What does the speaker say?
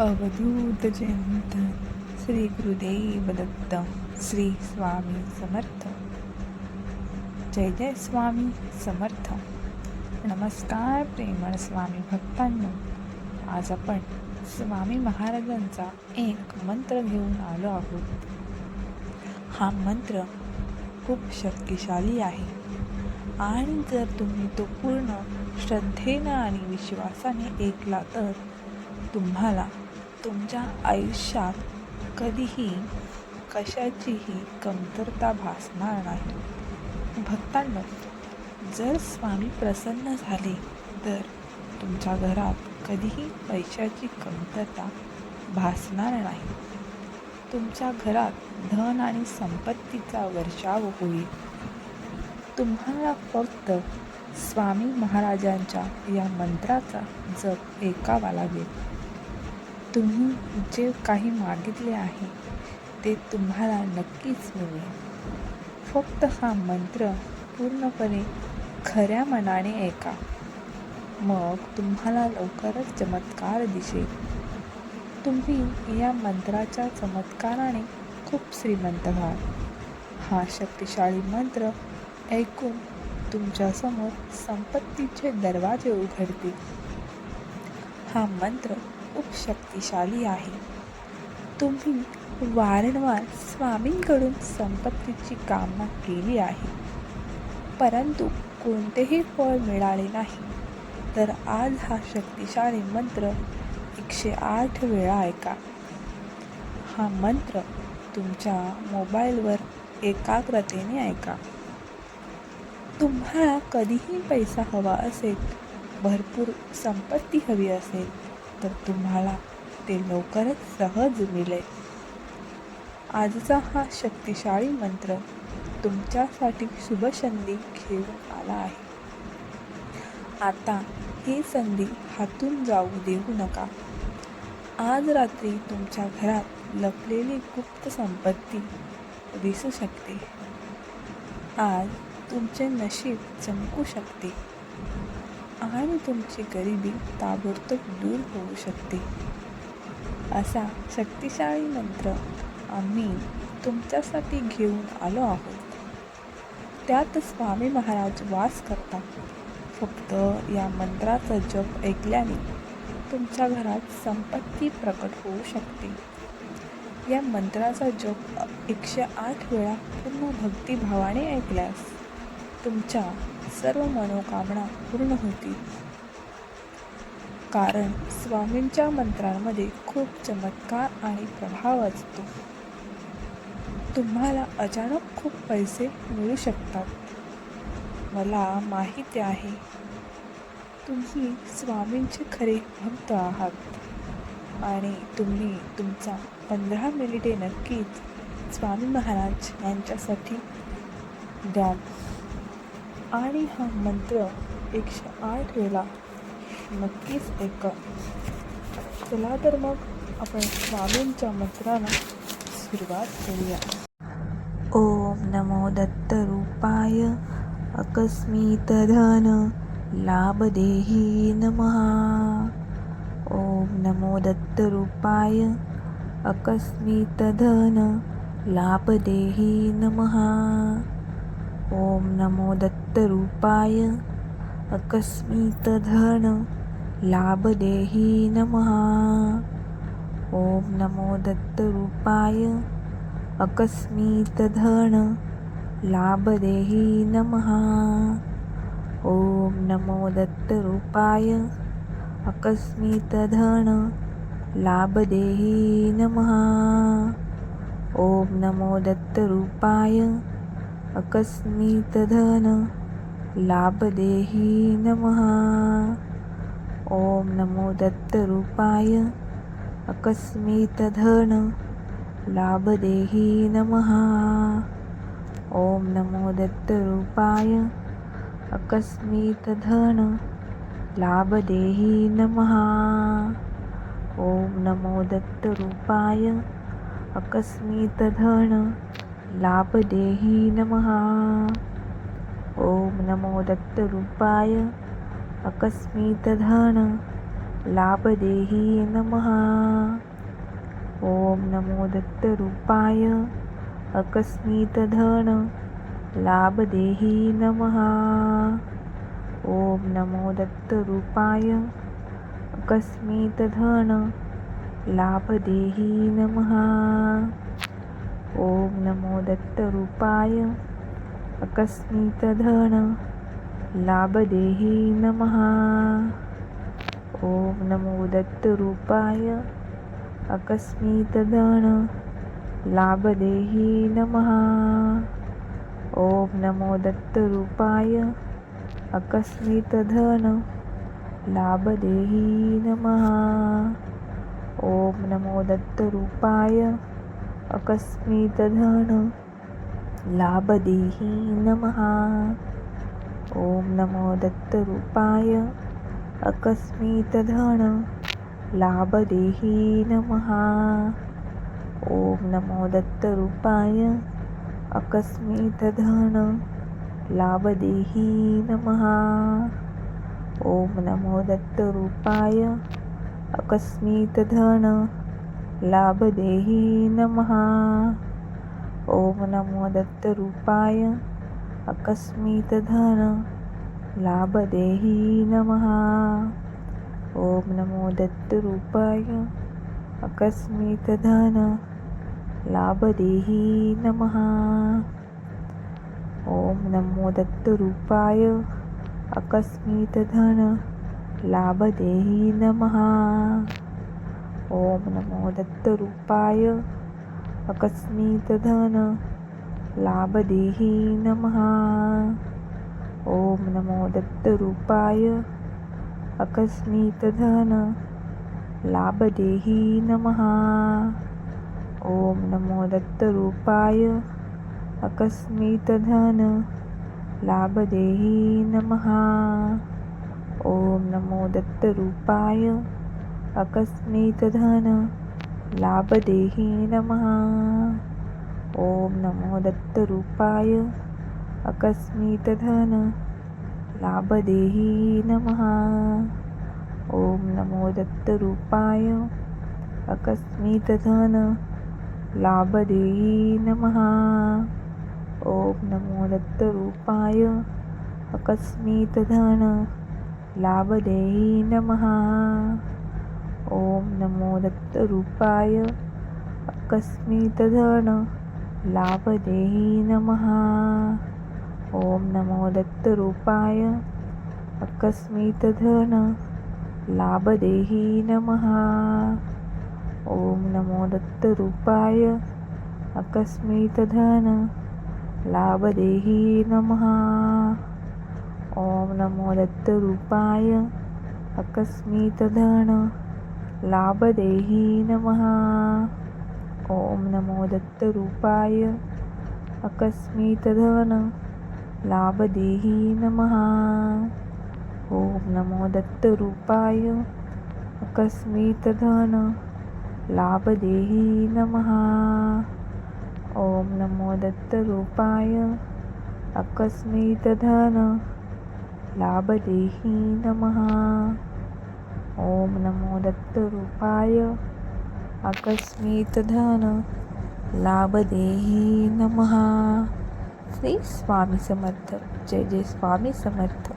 अवधूत जयंत श्री गुरुदेव दत्त श्री स्वामी समर्थ। जय जय स्वामी समर्थ। नमस्कार प्रेमळ स्वामी भक्तांनो। आज आपण स्वामी महाराजांचा एक मंत्र घेऊन आलो आहोत। हा मंत्र खूप शक्तिशाली आहे आणि जर तुम्ही तो पूर्ण श्रद्धेनं आणि विश्वासाने ऐकला तर तुम्हाला तुमच्या आयुष्यात कधीही कशाचीही कमतरता भासणार नाही. भक्तांनो जर स्वामी प्रसन्न झाले तर तुमच्या घरात कधीही पैशाची कमतरता भासणार नाही. तुमच्या घरात धन आणि संपत्तीचा वर्षाव होईल. तुम्हाला फक्त स्वामी महाराजांच्या या मंत्राचा जप ऐकावा लागेल. तुम्ही जे काही मागितले आहे ते तुम्हाला नक्कीच मिळेल. फक्त हा मंत्र पूर्णपणे खऱ्या मनाने ऐका. मग तुम्हाला लवकरच चमत्कार दिसेल. तुम्ही या मंत्राच्या चमत्काराने खूप श्रीमंत व्हाल. हा शक्तिशाली मंत्र ऐकून तुमच्यासमोर संपत्तीचे दरवाजे उघडतील. हा मंत्र खूप शक्तिशाली आहे. तुम्ही वारंवार स्वामींकडून संपत्तीची कामना केली आहे. परंतु कोणतेही फळ मिळाले नाही. तर आज हा शक्तिशाली मंत्र एकशे आठ वेळा ऐका. हा मंत्र तुमच्या मोबाईलवर एकाग्रतेने ऐका. तुम्हाला कधीही पैसा हवा असेल भरपूर संपत्ती हवी असेल तर तुम्हाला ते लवकरच सहज मिळेल. आजचा हा शक्तिशाली मंत्र तुमच्यासाठी शुभसंधी घेऊन आला आहे. आता ही संधी हातून जाऊ देऊ नका. आज रात्री तुमच्या घरात लपलेली गुप्त संपत्ती दिसू शकते. आज तुमचे नशीब चमकू शकते. आणि तुमची गरिबी ताबडतोब दूर होऊ शकते. असा शक्तिशाली मंत्र आम्ही तुमच्यासाठी घेऊन आलो आहोत. त्यात स्वामी महाराज वास करतात. फक्त या मंत्राचा जप ऐकल्याने तुमच्या घरात संपत्ती प्रकट होऊ शकते. या मंत्राचा जप एकशे आठ वेळा पूर्ण भक्तिभावाने ऐकल्यास तुमच्या सर्व मनोकामना पूर्ण होतील. कारण स्वामींच्या मंत्रांमध्ये खूप चमत्कार आणि प्रभाव असतो. तुम्हाला अचानक खूप पैसे मिळू शकतात. मला माहिती आहे तुम्ही स्वामींचे खरे भक्त आहात. आणि तुम्ही तुमचा पंधरा मिनिटे नक्कीच स्वामी महाराज यांच्यासाठी द्याल. आणि हा मंत्र एकशे आठ वेळा नक्कीच ऐका. चला तर मग आपण स्वामींच्या मंत्राला सुरुवात करूया. ओम नमो दत्तरूपाय अकस्मित धन लाभदेही नमः. ओम नमो दत्तरूपाय अकस्मित धन लाभदेही नमः. ओम नमो दत्त चित्तरूपाय अकस्मितधन लाभदेही नमः। ॐ नमो दत्तरूपाय अकस्मितधन लाभदेही नमः। ॐ नमो दत्तरूपाय अकस्मितधन लाभदेही नमः। ॐ नमो दत्तरूपाय अकस्मितधन लाभदेही नमः। ओम नमो दत्तरूपाय। अकस्मित धन लाभदेही नमः। ओम नमो दत्तरूपाय। अकस्मित धन लाभदेही नमः। ओम नमो दत्तरूपाय। अकस्मित धन लाभदेही नमः। ओम नमो दत्तरूपाय अकस्मित लाभदेही नमः। ॐ नमो दत्तरूपाय अकस्मितधन लाभदेही नमः। ॐ नमो दत्तरूपाय अकस्मितधन लाभदेही नमः। ॐ नमो दत्तरूपाय अकस्मितधन लाभदेही नमः। ॐ नमो दत्तरूपाय अकस्मितधन लाभदेही नमः। ॐ नमो दत्तरूपाय अकस्मितधन लाभदेही नमः। ॐ नमो दत्तरूपाय अकस्मितधन लाभदेही नमः। ॐ नमो दत्तरूपाय अकस्मितधन लाभदेही नमहा ॐ नमो दत्तरूपाय अकस्मितधन लाभदेही नमहा ॐ नमो दत्तरूपाय अकस्मितधन लाभदेही नमहा ॐ नमो दत्तरूपाय अकस्मितधन लाभदेही नमः। ॐ नमो दत्तरूपाय अकस्मितधन लाभदेही नमः। ॐ नमो दत्तरूपाय अकस्मितधन लाभदेही नमः। ॐ नमो दत्तरूपाय अकस्मितधन लाभदेही नमः। ॐ नमो दत्तरूपाय। अकस्मितधन लाभदेही नमः। ॐ नमो दत्तरूपाय। अकस्मितधन लाभदेही नमः। ॐ नमो दत्तरूपाय। अकस्मितधन लाभदेही नमः। ॐ नमो दत्तरूपाय अकस्मितधन लाभदेही नमः। ॐ नमो दत्तरूपाय अकस्मितधन लाभदेही नमः। ॐ नमो दत्तरूपाय अकस्मितधन लाभदेही नमः। ॐ नमो दत्तरूपाय अकस्मितधन लाभदेही नमः। ॐ नमो दत्तरूपाय अकस्मितधन लाभदेही नमः। ॐ नमो दत्तरूपाय अकस्मितधन लाभदेही नमः। ॐ नमो दत्तरूपाय अकस्मितधन लाभदेही नमः ॐ नमो दत्तरूपाय अकस्मितधन लाभदेही नमः ॐ नमो दत्तरूपाय अकस्मितधन लाभदेही नमः ॐ नमो दत्तरूपाय अकस्मितधन लाभदेही नमः ॐ नमो दत्तरूपाय आकस्मितधन लाभदेही नमः। श्री स्वामी समर्थ जय जय स्वामी समर्थ।